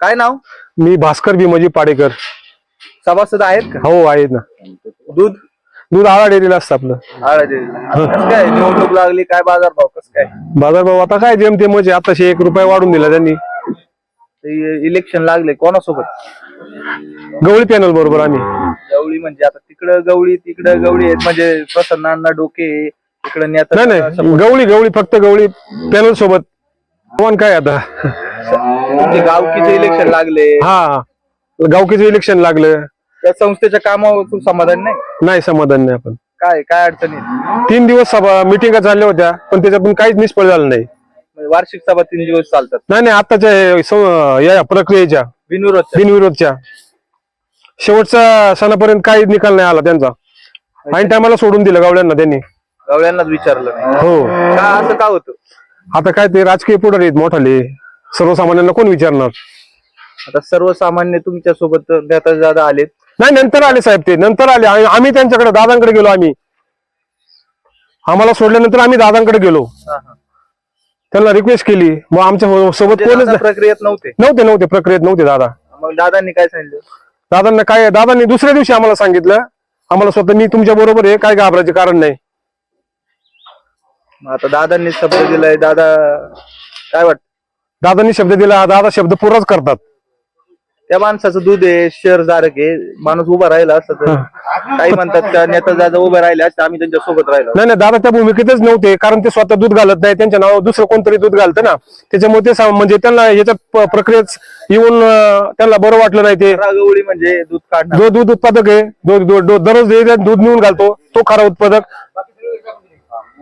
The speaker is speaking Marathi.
काय नाव? मी भास्कर भीमजी पाडेकर. सभासद आहेत का? हो आहेत ना. दूध? दूध आळा डेअरीला असतं आपलं. कसं काय निवडणूक लागली? काय बाजार भाव कसं काय? बाजारभाव आता काय जेमते म्हणजे आताशे एक रुपये वाढून दिला त्यांनी. इलेक्शन लागले. कोणासोबत? गवळी पॅनल बरोबर आम्ही. गवळी म्हणजे आता तिकडं गवळी तिकडं गवळी आहेत. म्हणजे प्रसन्नांना डोके इकडं नेता नाही नाही. गवळी गवळी फक्त गवळी पॅनल सोबत. कोण काय आता? तुमचे गावकीचे इलेक्शन लागले. हा गावकीचं इलेक्शन लागलं. त्या संस्थेच्या कामावर तू समाधान नाही? नाही समाधान नाही आपण. काय काय अडचणी आहेत? तीन दिवस सभा मिटिंगा चालल्या होत्या पण त्याच्यातून काहीच निष्फळ झालं नाही. म्हणजे वार्षिक सभा तीन दिवस चालतात. नाही नाही आताच्या हे सं- या प्रक्रियेच्या बिनविरोध बिनविरोधच्या. शेवटच्या सणापर्यंत काही निकाल नाही आला त्यांचा. ऐन टायमाला सोडून दिलं गावड्यांना त्यांनी. गवळ्यांनाच विचारलं नाही हो. का असं का होतं? आता काय ते राजकीय पुढारी आहेत मोठाले. सर्वसामान्यांना कोण विचारणार? आता सर्वसामान्य तुमच्यासोबत नेता दादा आलेत. नाही नंतर आले साहेब ते. नंतर आले. आम्ही- आम्ही त्यांच्याकडे दादांकडे गेलो आम्ही. आम्हाला सोडल्यानंतर आम्ही दादांकडे गेलो. त्यांना रिक्वेस्ट केली. मग आमच्या सो- सोबत म्हणजे कोणच दादा प्रक्रियेत नव्हते. नव्हते नव्हते. प्रक्रियेत नव्हते दादा. मग दादांनी काय सांगितलं? दादांना काय दादांनी दुसऱ्या दिवशी आम्हाला सांगितलं. आम्हाला स्वतः मी तुमच्या बरोबर आहे. काय घाबरायचे कारण नाही. मग आता दादांनी शब्द दिलाय. दादा काय वाटत? दादांनी शब्द दिला दादा शब्द पुराच करतात. त्या माणसाचं दूध आहे शेअर धारक आहे माणूस उभा राहिला असता तर काही म्हणतात का नेता दादा उभे राहिले असते आम्ही त्यांच्यासोबत राहिलो. नाही नाही दादा त्या भूमिकेतच नव्हते कारण ते स्वतः दूध घालत नाही त्यांच्या नावावर दुसरं कोणतरी दूध घालतं ना. त्याच्यामुळे ते सा- म्हणजे त्यांना याच्यात प- प्रक्रियेत येऊन अं, त्यांना बरं वाटलं नाही ते. गवळी म्हणजे दूध काढणार जो दूध उत्पादक आहे जो दररोज जे जे दूध नेऊन घालतो तो खरा उत्पादक.